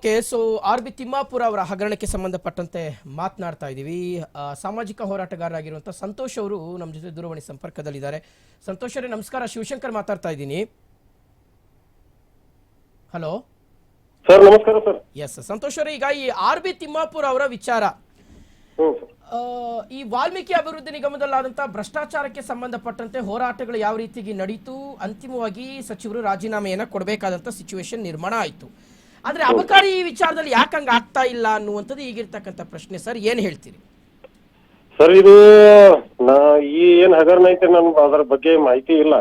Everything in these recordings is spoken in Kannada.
Okay so R B Timmapura ಅವರ ಹಗರಣಕ್ಕೆ ಸಂಬಂಧಪಟ್ಟಂತೆ ಮಾತನಾಡ್ತಾ ಇದ್ದೀವಿ. ಸಾಮಾಜಿಕ ಹೋರಾಟಗಾರರಾಗಿರುವಂಥ ಸಂತೋಷ್ ಅವರು ನಮ್ಮ ಜೊತೆ ದೂರವಾಣಿ ಸಂಪರ್ಕದಲ್ಲಿದ್ದಾರೆ. ಸಂತೋಷ್ ಅವರೇ ನಮಸ್ಕಾರ. ಶಿವಶಂಕರ್ ಮಾತಾಡ್ತಾ ಇದ್ದೀನಿ. ಹಲೋ? ಸರ್ ನಮಸ್ಕಾರ ಸರ್. ಎಸ್ ಸಂತೋಷ್ ಅವರೇ ಈಗ ಈ ಆರ್ ಬಿ ತಿಮ್ಮಾಪುರ ಅವರ ವಿಚಾರ. ಈ ವಾಲ್ಮೀಕಿ ಅಭಿವೃದ್ಧಿ ನಿಗಮದಲ್ಲಾದಂತಹ ಭ್ರಷ್ಟಾಚಾರಕ್ಕೆ ಸಂಬಂಧಪಟ್ಟಂತೆ ಹೋರಾಟಗಳು ಯಾವ ರೀತಿಗೆ ನಡೀತು? ಅಂತಿಮವಾಗಿ ಸಚಿವರು ರಾಜೀನಾಮೆಯನ್ನು ಕೊಡಬೇಕಾದಂಥ ಸಿಚುವೇಶನ್ ನಿರ್ಮಾಣ ಆಯಿತು. ಆದರೆ ಅಬಕಾರಿ ಈ ವಿಚಾರದಲ್ಲಿ ಯಾಕೆ ಹಂಗೆ ಆಗ್ತಾ ಇಲ್ಲ ಅನ್ನುವಂಥದ್ದು ಈಗಿರ್ತಕ್ಕಂಥ ಪ್ರಶ್ನೆ. ಸರ್ ಏನು ಹೇಳ್ತೀರಿ? ಸರ್ ಇದು ನಾ ಈ ಏನ್ ಹಗರಣ ಐತೆ ನನ್ಗೆ ಅದರ ಬಗ್ಗೆ ಮಾಹಿತಿ ಇಲ್ಲ.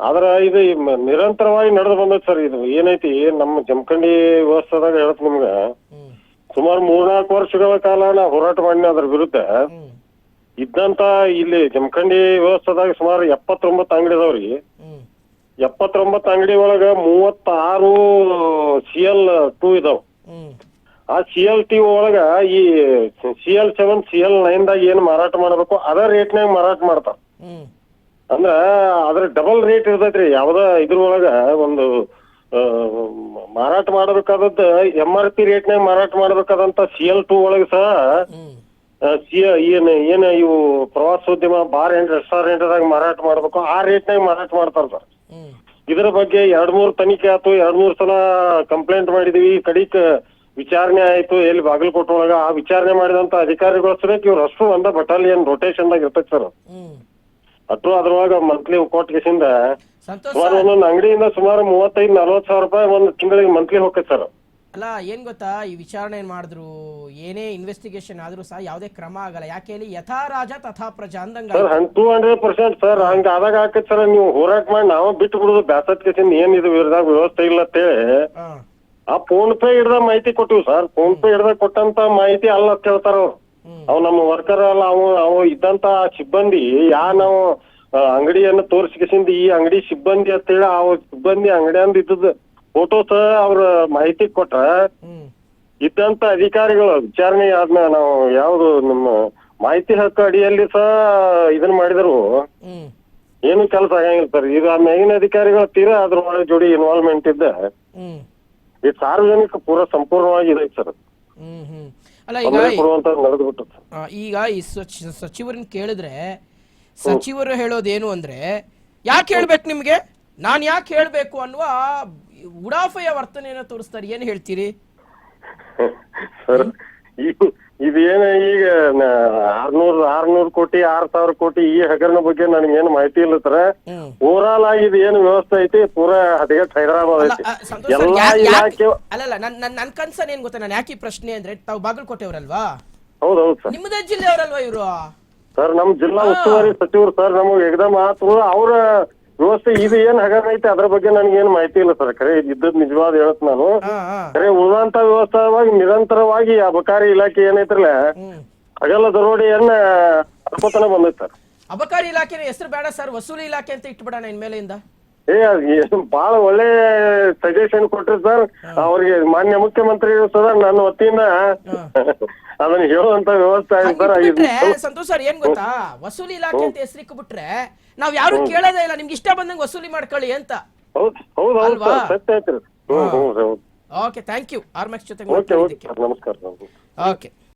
ಆದ್ರ ಇದು ನಿರಂತರವಾಗಿ ನಡೆದು ಬಂದೈತೆ ಸರ್ ಇದು ಏನೈತಿ ನಮ್ಮ ಜಮಖಂಡಿ ವ್ಯವಸ್ಥೆದಾಗ ಹೇಳತ್ ನಿಮ್ಗ. ಸುಮಾರು ಮೂರ್ನಾಲ್ಕು ವರ್ಷಗಳ ಕಾಲ ನಾ ಹೋರಾಟ ಮಾಡಿನ ಅದ್ರ ವಿರುದ್ಧ. ಇದ್ದಂತ ಇಲ್ಲಿ ಜಮಖಂಡಿ ವ್ಯವಸ್ಥೆದಾಗ ಸುಮಾರು ಎಪ್ಪತ್ತೊಂಬತ್ತು ಅಂಗಡಿ ಅದಾವ್ರಿ. ಎಪ್ಪತ್ತೊಂಬತ್ತು ಅಂಗಡಿ ಒಳಗ ಮೂವತ್ತಾರು ಸಿ ಎಲ್ ಟೂ ಇದಾವ. ಆ ಸಿ ಎಲ್ ಟಿ ಒಳಗ ಈ C L seven C L nine ದಾಗ ಏನ್ ಮಾರಾಟ ಮಾಡ್ಬೇಕು ಅದ ರೇಟ್ನಾಗ ಮಾರಾಟ ಮಾಡ್ತಾರ. ಅಂದ್ರ ಅದ್ರ ಡಬಲ್ ರೇಟ್ ಇರ್ತೈತ್ರಿ ಯಾವ್ದ ಇದ್ರೊಳಗ ಒಂದು ಮಾರಾಟ ಮಾಡಬೇಕಾದದ್ದ ಎಂ ಆರ್ ಪಿ ರೇಟ್ನಾಗ ಮಾರಾಟ ಮಾಡ್ಬೇಕಾದಂತ ಸಿ ಎಲ್ ಟು ಒಳಗ ಸಹ ಸಿ ಏನ್ ಏನ್ ಇವು ಪ್ರವಾಸೋದ್ಯಮ ಬಾರ್ ಎಂಟ್ ರೆಸ್ಟೋರೆಂಟ್ ದಾಗ ಮಾರಾಟ ಮಾಡ್ಬೇಕು ಆ ರೇಟ್ನಾಗ ಮಾರಾಟ ಮಾಡ್ತಾರ ಸರ್. ಇದರ ಬಗ್ಗೆ ಎರಡ್ ಮೂರ್ ತನಿಖೆ ಆಯ್ತು ಎರಡ್ ಮೂರ್ ಸಲ ಕಂಪ್ಲೇಂಟ್ ಮಾಡಿದೀವಿ. ಕಡಿಕ್ ವಿಚಾರಣೆ ಆಯ್ತು ಎಲ್ಲಿ ಬಾಗಲಕೋಟೆ ಒಳಗ. ಆ ವಿಚಾರಣೆ ಮಾಡಿದಂತ ಅಧಿಕಾರಿಗಳು ಸರಿಯಾಗಿ ಇವ್ರ ಅಷ್ಟು ಒಂದ ಬಟಾಲಿಯನ್ ರೊಟೇಷನ್ ದಾಗ ಇರ್ತೈತಿ ಸರ್ ಅಷ್ಟು ಅದ್ರೊಳಗ ಮಂತ್ಲಿ ಕೋರ್ಟ್ ಕೇಸಿಂದ ಒಂದೊಂದು ಅಂಗಡಿಯಿಂದ ಸುಮಾರು ಮೂವತ್ತೈದು ನಲ್ವತ್ತು ಸಾವಿರ ರೂಪಾಯಿ ಒಂದು ತಿಂಗಳಿಗೆ ಮಂತ್ಲಿ ಹೋಗ್ತೈತೆ ಸರ್ ಅಲ್ಲ ಏನ್ ಗೊತ್ತಾ? ಈ ವಿಚಾರಣೆ ಏನ್ ಮಾಡಿದ್ರು? ಏನೇ ಇನ್ವೆಸ್ಟಿಗೇಷನ್ ಆದ್ರೂ ಸಹ ಯಾವುದೇ ಕ್ರಮ ಆಗಲ್ಲ. ಯಾಕೆ ಹೇಳಿ ಯಥಾ ರಾಜ ತಥಾ ಪ್ರಜಾ ಅಂದಂಗ ಸರ್ ಹನ್ ಟೂ ಹಂಡ್ರೆಡ್ ಪರ್ಸೆಂಟ್ ಸರ್ ಹಂಗ ಆದಾಗ ಹಾಕತ್ ಸರ್ ನೀವು ಹೋರಾಟ ಮಾಡಿ ನಾವು ಬಿಟ್ಟು ಬಿಡುದು ಬ್ಯಾಸತ್ ಕೇಸಿಂದ ಏನ್ ಇದು ಇವ್ರದಾಗ ವ್ಯವಸ್ಥೆ ಇಲ್ಲ ಅಂತೇಳಿ. ಆ ಫೋನ್ ಪೇ ಹಿಡ್ದ ಮಾಹಿತಿ ಕೊಟ್ಟಿವಿ ಸರ್. ಫೋನ್ ಪೇ ಹಿಡ್ದ ಕೊಟ್ಟಂತ ಮಾಹಿತಿ ಅಲ್ಲ ಅಂತ ಹೇಳ್ತಾರ ಅವ್ರು. ಅವ್ ನಮ್ಮ ವರ್ಕರ್ ಅಲ್ಲ ಅವ ಅವ್ ಇದ್ದಂತ ಸಿಬ್ಬಂದಿ ಯಾ ನಾವು ಅಂಗಡಿಯನ್ನು ತೋರಿಸ್ಕಿಸಿಂದ ಈ ಅಂಗಡಿ ಸಿಬ್ಬಂದಿ ಅಂತೇಳಿ ಆ ಸಿಬ್ಬಂದಿ ಅಂಗಡಿ ಅಂದ್ ಇದ್ದದ ಫೋಟೋಸ್ ಅವ್ರ ಮಾಹಿತಿ ಕೊಟ್ರ ಹ್ಮ್. ಇದ್ದಂತ ಅಧಿಕಾರಿಗಳು ವಿಚಾರಣೆ ಆದ್ಮೇಲೆ ನಾವು ಯಾವ್ದು ನಮ್ಮ ಮಾಹಿತಿ ಹಕ್ಕು ಅಡಿಯಲ್ಲಿ ಸಹ ಇದನ್ನ ಮಾಡಿದ್ರು. ಹ್ಮ್. ಏನು ಕೆಲಸ ಆಗಂಗಿಲ್ಲ ಸರ್. ಈಗ ಆ ಮೇಗಿನ ಅಧಿಕಾರಿಗಳು ತೀರಾ ಅದ್ರ ಒಳಗೆ ಜೋಡಿ ಇನ್ವಾಲ್ವ್ಮೆಂಟ್ ಇದ್ದ. ಹ್ಮ್. ಈ ಸಾರ್ವಜನಿಕ ಪೂರ ಸಂಪೂರ್ಣವಾಗಿ ಇದೆ ಸರ್. ಹ್ಮ್ ಹ್ಮ್. ಅಲ್ಲ ಈಗ ತೊಂದರೆ ಕೊಡುವಂತ ನಡೆದು ಬಿಟ್ಟು ಆ, ಈಗ ಈ ಸಚಿ- ಸಚಿವರನ್ನ ಕೇಳಿದ್ರೆ ಸಚಿವರು ಹೇಳೋದೇನು ಅಂದ್ರೆ ಯಾಕೆ ಹೇಳ್ಬೇಕು ನಿಮ್ಗೆ? ನಾನು ಯಾಕೆ ಹೇಳ್ಬೇಕು ಅನ್ನುವ ಉಡಾಫೆಯ ವರ್ತನೆಯನ್ನ ತೋರಿಸ್ತಾರೆ. ಏನ್ ಹೇಳ್ತೀರಿ? ಸರ್ ಇದು ಇದೇನ ಈಗ ಆರ್ನೂರ್ ಆರ್ನೂರ್ ಕೋಟಿ ಆರ್ ಸಾವಿರ ಕೋಟಿ ಈ ಹಗರಣ ಬಗ್ಗೆ ನನಗೆ ಏನು ಮಾಹಿತಿ ಇಲ್ಲ ಸರ್. ಓವರ್ ಆಲ್ ಆಗಿ ಇದು ಏನು ವ್ಯವಸ್ಥೆ ಐತಿ? ಪೂರಾ ಹದಗೆಟ್ ಹೈದರಾಬಾದ್ ಐತಿ. ಎಲ್ಲಾ ಇಲಾಖೆ ಅಲ್ಲಲ್ಲ ನನ್ ನನ್ ನನ್ ಕನ್ಸನ್ ಏನ್ ಗೊತ್ತಾ? ನಾನು ಯಾಕೆ ಪ್ರಶ್ನೆ ಅಂದ್ರೆ ತಾವು ಬಾಗಲಕೋಟೆಯವರಲ್ವಾ? ಹೌದೌದು ಸರ್. ನಿಮ್ಮದೇ ಜಿಲ್ಲೆಯವರಲ್ವಾ ಇವರು? ಸರ್ ನಮ್ ಜಿಲ್ಲಾ ಉಸ್ತುವಾರಿ ಸಚಿವರು ಸರ್ ನಮಗೆ ಎಕ್ದಮ್ ಆತು ಅವ್ರ ವ್ಯವಸ್ಥೆ ಇದು ಏನ್ ಹಗರಣ ಐತೆ? ಅದ್ರ ಬಗ್ಗೆ ನನಗೆ ಏನ್ ಮಾಹಿತಿ ಇಲ್ಲ ಸರ್. ಕರೆ ಇದ್ದದ್ ನಿಜವಾದ ಹೇಳತ್ ನಾನು. ಕರೆ ಹಾ. ಉಳಿದಂತ ವ್ಯವಸ್ಥಾವಾಗಿ ನಿರಂತರವಾಗಿ ಅಬಕಾರಿ ಇಲಾಖೆ ಏನೈತ್ರಲ್ಲ ಅಗಲ ಹಗಲ ದರೋಡೆಯನ್ನ ಅರ್ಕೋತನ ಬಂದೈತೆ ಸರ್. ಅಬಕಾರಿ ಇಲಾಖೆ ಹೆಸರು ಬೇಡ ಸರ್. ವಸೂಲಿ ಇಲಾಖೆ ಅಂತ ಇಟ್ಬಿಡೋಣ ಇನ್ಮೇಲಿಂದ. ಏ ಬಹಳ ಏನ್ ಬಾಳ ಒಳ್ಳೆ ಸಜೆಷನ್ ಕೊಟ್ರಿ ಸರ್. ಅವ್ರಿಗೆ ಮಾನ್ಯ ಮುಖ್ಯಮಂತ್ರಿಗಳು ಸದಾ ನನ್ನ ವತಿಯಿಂದ ಅದನ್ನ ಹೇಳುವಂತ ವ್ಯವಸ್ಥೆ ಸಂತೋಷ್ ಸರ್ ಏನ್ ಗೊತ್ತಾ? ವಸೂಲಿ ಇಲಾಖೆ ಅಂತ ಹೆಸರಿಕ್ ಬಿಟ್ರೆ ನಾವ್ ಯಾರು ಕೇಳೋದೇ ಇಲ್ಲ ನಿಮ್ಗೆ ಇಷ್ಟ ಬಂದಂಗೆ ವಸೂಲಿ ಮಾಡ್ಕೊಳ್ಳಿ ಅಂತ. Okay thank you. ಆರ್ಮ್ಯಾಕ್ಸ್ ಜೊತೆ ಓಕೆ.